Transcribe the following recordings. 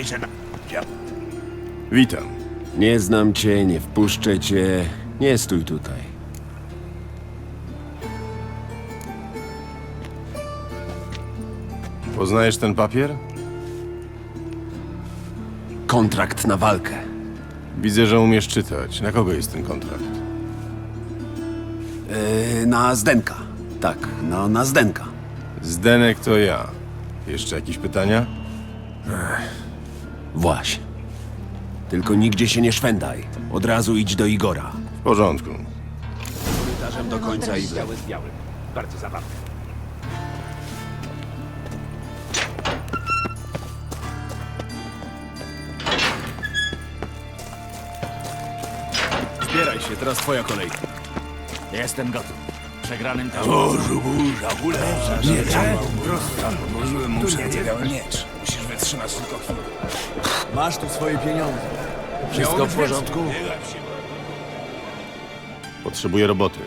Słyszałeś, że na... Witam. Nie znam cię, nie wpuszczę cię. Nie stój tutaj. Poznajesz ten papier? Kontrakt na walkę. Widzę, że umiesz czytać. Na kogo jest ten kontrakt? Yy, na Zdenka. Tak, no na Zdenka. Zdenek to ja. Jeszcze jakieś pytania? Właśnie. Tylko nigdzie się nie szwendaj. Od razu idź do Igora. W porządku. Korytarzem do końca i Biały z białym. Bardzo zabawne. Zbieraj się, teraz twoja kolej. Jestem gotów. Przegranym też. Bożu, burza, hula. Mówiłem mu, że biały miecz. Musisz wytrzymać tylko chwilę. Masz tu swoje pieniądze. Wszystko w porządku? Potrzebuję roboty.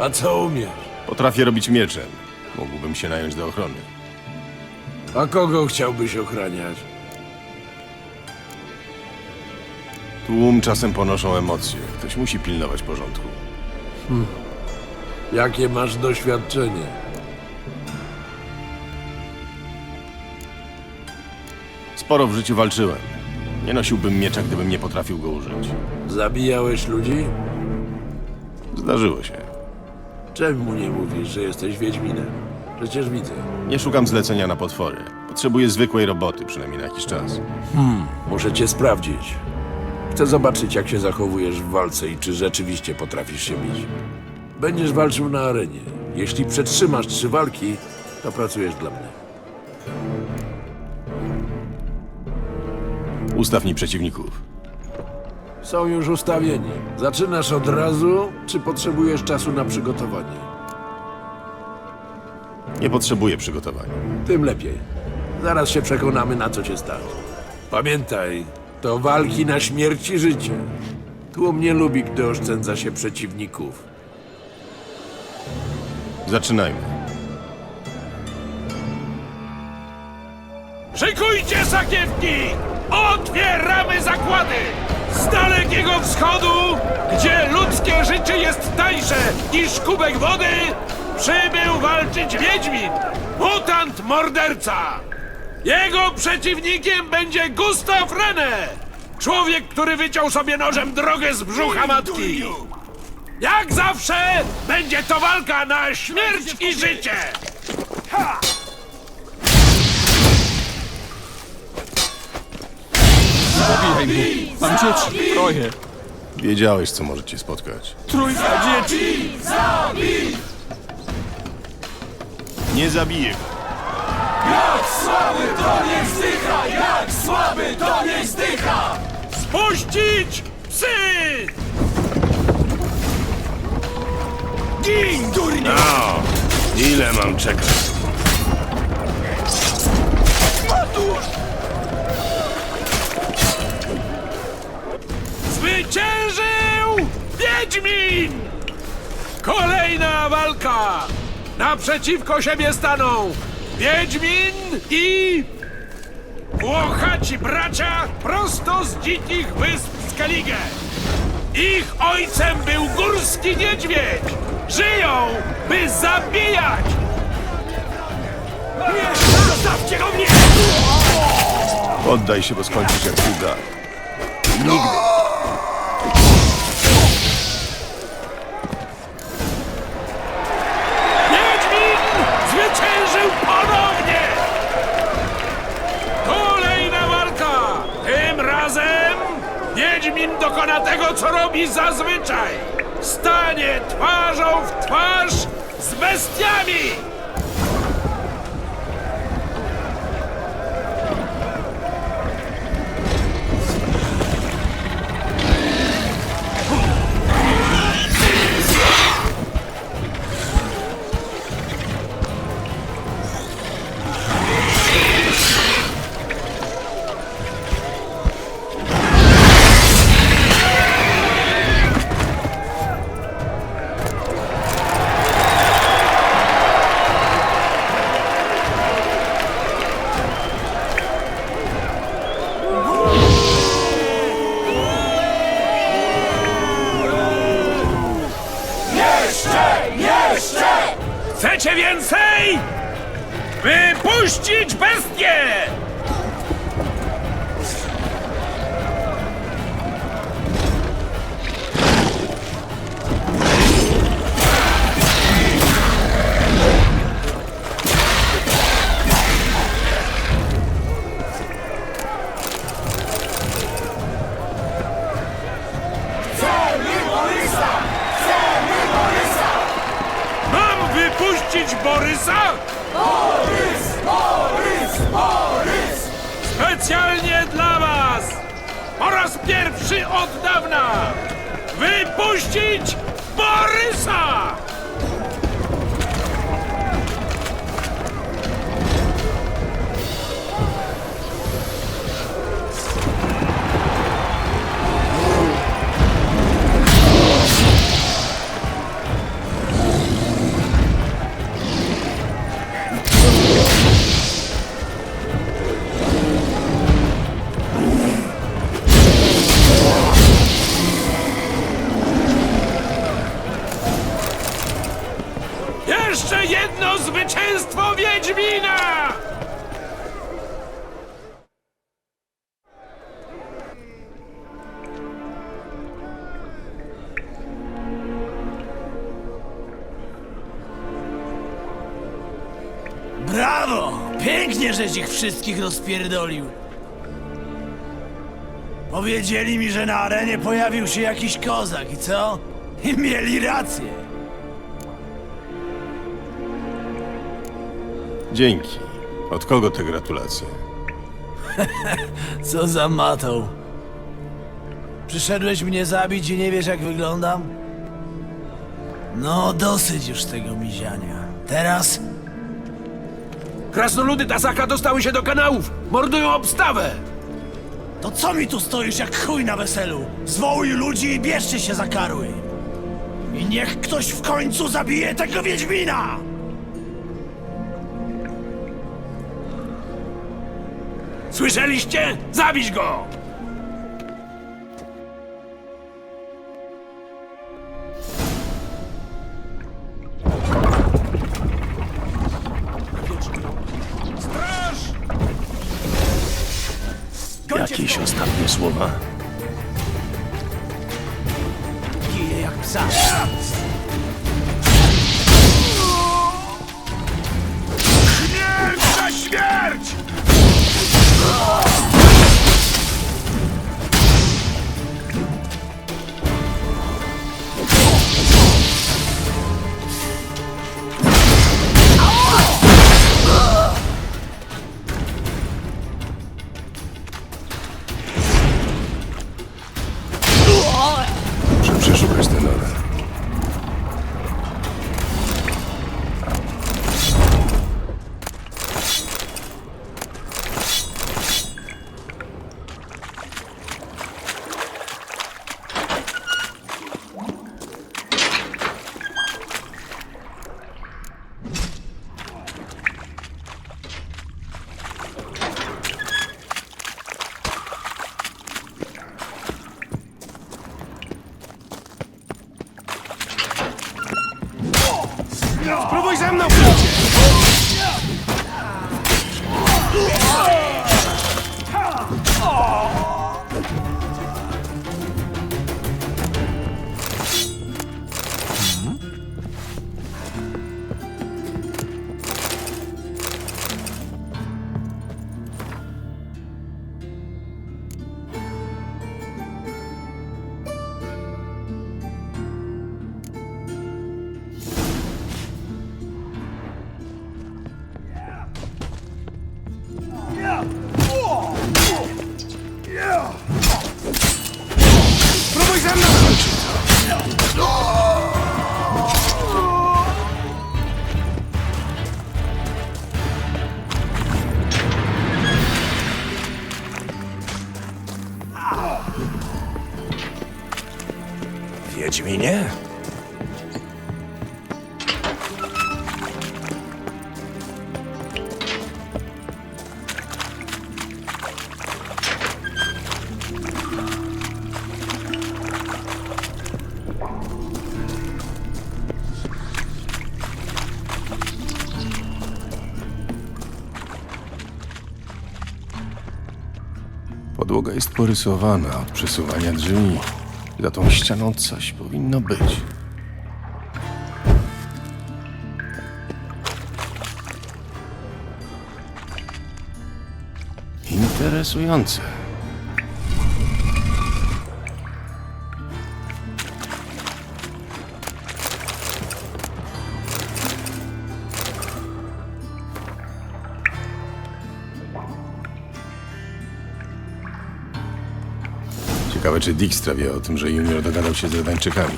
A co umiesz? Potrafię robić mieczem. Mógłbym się nająć do ochrony. A kogo chciałbyś ochraniać? Tłum czasem ponoszą emocje. Ktoś musi pilnować porządku. Jakie masz doświadczenie? Sporo w życiu walczyłem. Nie nosiłbym miecza, gdybym nie potrafił go użyć. Zabijałeś ludzi? Zdarzyło się. Czemu nie mówisz, że jesteś Wiedźminem? Przecież widzę. Nie szukam zlecenia na potwory. Potrzebuję zwykłej roboty, przynajmniej na jakiś czas. Muszę cię sprawdzić. Chcę zobaczyć, jak się zachowujesz w walce i czy rzeczywiście potrafisz się bić. Będziesz walczył na arenie. Jeśli przetrzymasz trzy walki, to pracujesz dla mnie. Ustaw mi przeciwników. Są już ustawieni. Zaczynasz od razu, czy potrzebujesz czasu na przygotowanie? Nie potrzebuję przygotowań. Tym lepiej. Zaraz się przekonamy, na co cię stać. Pamiętaj, to walki na śmierć i życie. Tłum nie lubi, gdy oszczędza się przeciwników. Zaczynajmy. Szykujcie sakiewki! Otwieramy zakłady! Z dalekiego wschodu, gdzie ludzkie życie jest tańsze niż kubek wody, przybył walczyć Wiedźmin, mutant morderca! Jego przeciwnikiem będzie Gustav Rene, człowiek, który wyciął sobie nożem drogę z brzucha matki. Jak zawsze będzie to walka na śmierć i życie! Mam dzieci, troje. Wiedziałeś, co może cię spotkać. Trójka dzieci. Nie zabiję go. Puścić psy! Gin, durniu! No, ile mam czekać? Zwyciężył Wiedźmin! Kolejna walka! Naprzeciwko siebie staną Wiedźmin i... Włochaci bracia prosto z dzikich wysp Skellige. Ich ojcem był górski niedźwiedź. Żyją, by zabijać! Nie, zostawcie go mnie! Oddaj się, bo skończysz jak twój dar. Robi zazwyczaj. Stanie twarzą w twarz z bestiami! Wypuścić Borysa? Borys! Borys! Borys! Specjalnie dla was! Po raz pierwszy od dawna! Wypuścić Borysa! Pięknie, żeś ich wszystkich rozpierdolił. Powiedzieli mi, że na arenie pojawił się jakiś kozak i co? I mieli rację. Dzięki. Od kogo te gratulacje? Co za matą. Przyszedłeś mnie zabić i nie wiesz jak wyglądam? No, dosyć już tego miziania. Teraz Krasnoludy Tasaka dostały się do kanałów! Mordują obstawę! To co mi tu stoisz jak chuj na weselu? Zwołuj ludzi i bierzcie się za karły. I niech ktoś w końcu zabije tego Wiedźmina! Słyszeliście? Zabić go! woman. Yeah, Zemną ze mną! Podłoga jest porysowana od przesuwania drzwi. Za tą ścianą coś powinno być. Interesujące. Ciekawe, czy Dijkstra wie o tym, że Junior dogadał się z Redańczykami.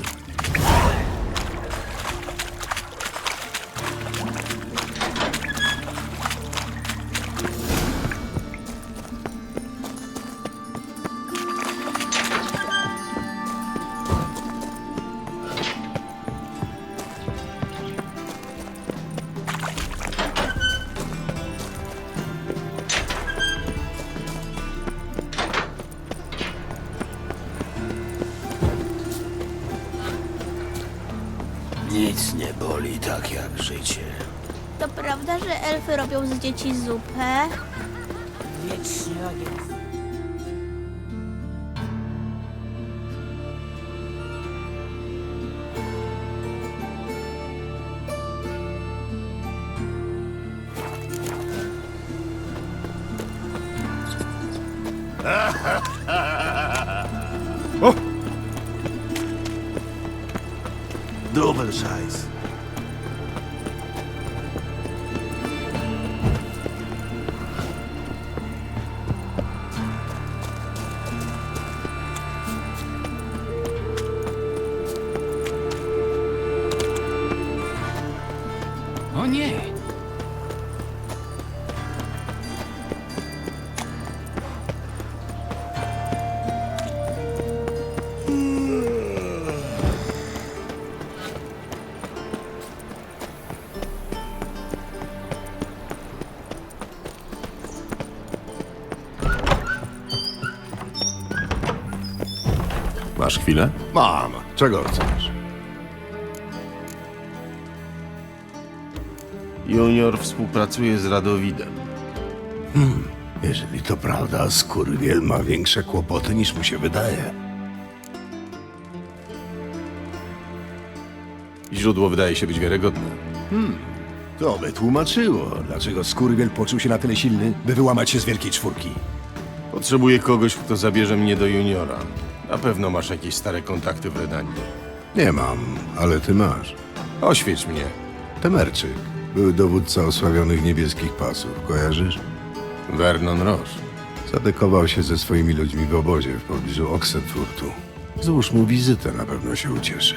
Nic nie boli tak jak życie. To prawda, że elfy robią z dzieci zupę? Wiecznie tak jest. Double size. O nie! Masz chwilę? Mam. Czego chcesz? Junior współpracuje z Radowidem. Jeżeli to prawda, Skurwiel ma większe kłopoty niż mu się wydaje. Źródło wydaje się być wiarygodne. To by tłumaczyło, dlaczego Skurwiel poczuł się na tyle silny, by wyłamać się z Wielkiej Czwórki. Potrzebuję kogoś, kto zabierze mnie do Juniora. Na pewno masz jakieś stare kontakty w Redanii. Nie mam, ale ty masz. Oświeć mnie. Temerczyk. Był dowódca osławionych niebieskich pasów, kojarzysz? Vernon Roche. Zadekował się ze swoimi ludźmi w obozie w pobliżu Oxenfurtu. Złóż mu wizytę, na pewno się ucieszy.